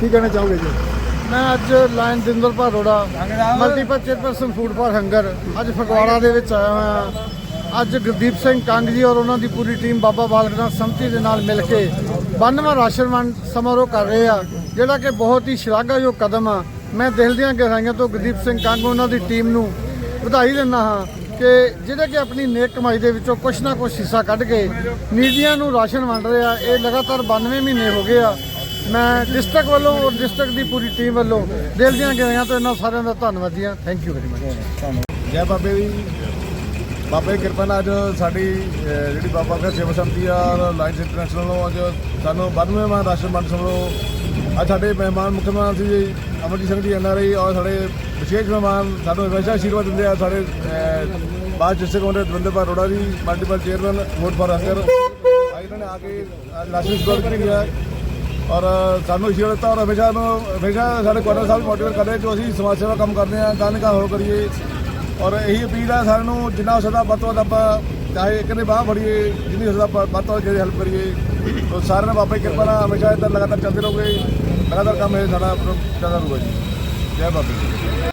ਕੀ ਕਹਿਣਾ ਚਾਹੋਗੇ ਜੀ? ਮੈਂ ਅੱਜ lion ਦਿੰਦਰਪਾ Arora multiple chairperson food for hunger ਅੱਜ ਫਗਵਾੜਾ ਦੇ ਵਿੱਚ ਆਇਆ ਹੋਇਆ ਅੱਜ ਗੁਰਦੀਪ ਸਿੰਘ ਕੰਗ ਜੀ ਔਰ ਉਹਨਾਂ ਦੀ ਪੂਰੀ ਟੀਮ ਬਾਬਾ ਬਾਲਕ ਨਾਥ ਸੰਮਤੀ ਦੇ ਨਾਲ ਮਿਲ ਕੇ 92ਵਾਂ ਰਾਸ਼ਨ ਵੰਡ ਸਮਾਰੋਹ ਕਰ ਰਹੇ ਆ ਜਿਹੜਾ ਕਿ ਬਹੁਤ ਹੀ ਸ਼ਲਾਘਾਯੋਗ ਕਦਮ ਆ। ਮੈਂ ਦਿਲ ਦੀਆਂ ਗਹਿਰਾਈਆਂ ਤੋਂ ਗੁਰਦੀਪ ਸਿੰਘ ਕੰਗ ਉਹਨਾਂ ਦੀ ਟੀਮ ਨੂੰ ਵਧਾਈ ਦਿੰਦਾ ਹਾਂ ਕਿ ਜਿਹੜੇ ਕਿ ਆਪਣੀ ਨੇਕ ਕਮਾਈ ਦੇ ਵਿੱਚੋਂ ਕੁਛ ਨਾ ਕੁਛ ਹਿੱਸਾ ਕੱਢ ਕੇ ਨੀਡੀਆਂ ਨੂੰ ਰਾਸ਼ਨ ਵੰਡ ਰਹੇ ਆ ਇਹ ਲਗਾਤਾਰ 92 ਮਹੀਨੇ ਹੋ ਗਏ ਆ। ਮੈਂ ਡਿਸਟ੍ਰਿਕਟ ਵੱਲੋਂ ਔਰ ਡਿਸਟ੍ਰਿਕਟ ਦੀ ਪੂਰੀ ਟੀਮ ਵੱਲੋਂ ਦਿਲ ਦੀਆਂ ਗਹਿਰਾਈਆਂ ਤੋਂ ਇਹਨਾਂ ਸਾਰਿਆਂ ਦਾ ਧੰਨਵਾਦੀ ਹਾਂ। ਥੈਂਕ ਯੂ ਵੈਰੀ ਮਚ ਜੈ ਬਾਬੇ ਜੀ। ਬਾਬੇ ਦੀ ਕਿਰਪਾ ਨਾਲ ਅੱਜ ਸਾਡੀ ਜਿਹੜੀ ਬਾਬਾ ਦਾ ਸੇਵਾ ਸੰਤੀ ਆ ਲਾਈਨਸ ਇੰਟਰਨੈਸ਼ਨਲ ਨੂੰ ਅੱਜ ਸਾਨੂੰ 92ਵਾਂ ਰਾਸ਼ਨ ਵੰਡ ਸਮਰੋਹ ਅੱਜ ਸਾਡੇ ਮਹਿਮਾਨ ਮੁੱਖ ਮਹਿਮਾਨ ਸੀ ਜੀ ਅਮਰਜੀਤ ਸਿੰਘ ਜੀ ਐਨਆਰਆਈ ਔਰ ਸਾਡੇ ਵਿਸ਼ੇਸ਼ ਮਹਿਮਾਨ ਸਾਨੂੰ ਹਮੇਸ਼ਾ ਆਸ਼ੀਰਵਾਦ ਦਿੰਦੇ ਆ। ਸਾਡੇ ਅਹ, ਬਾਅਦ ਡਿਸਟ੍ਰਿਕਟ ਉਹਦੇ Davinderpal Arora ji multiple chairman vote for hunger ਇਹਨਾਂ ਨੇ ਆ ਕੇ ਅੱਜ ਰਾਸ਼ਨ ਕੀਤੀ ਹੈ ਔਰ ਸਾਨੂੰ ਆਸ਼ੀਰਵਾਦ ਦਿੱਤਾ ਔਰ ਹਮੇਸ਼ਾ ਨੂੰ ਹਮੇਸ਼ਾ ਸਾਡੇ ਕੁਆਟਰ ਸਾਹਿਬ ਮੋਟੀਵੇਟ ਕਰਦੇ ਜੋ ਅਸੀਂ ਸਮਾਜ ਸੇਵਾ ਕੰਮ ਕਰਦੇ ਹਾਂ ਗਾਂ ਕਾ ਹੋ ਕਰੀਏ। ਔਰ ਇਹੀ ਅਪੀਲ ਹੈ ਸਾਨੂੰ, ਜਿੰਨਾ ਹੋ ਸਕਦਾ ਵੱਧ ਤੋਂ ਵੱਧ ਆਪਾਂ, ਚਾਹੇ ਇੱਕ ਨੇ ਬਾਹ ਫੜੀਏ ਜਿੰਨੀ ਹੋ ਸਕਦਾ ਵੱਧ ਤੋਂ ਵੱਧ ਜਿਹੜੀ ਹੈਲਪ ਕਰੀਏ। ਔਰ ਸਾਰਿਆਂ ਨੇ ਬਾਬਾ ਦੀ ਕਿਰਪਾ ਨਾਲ ਹਮੇਸ਼ਾ ਇਦਾਂ ਲਗਾਤਾਰ ਚੱਲਦੇ ਰਹੋਗੇ। ਲਗਾਤਾਰ ਕੰਮ ਇਹ ਸਾਡਾ ਚੱਲਦਾ ਰਹੂਗਾ ਜੀ। ਜੈ ਬਾਬਾ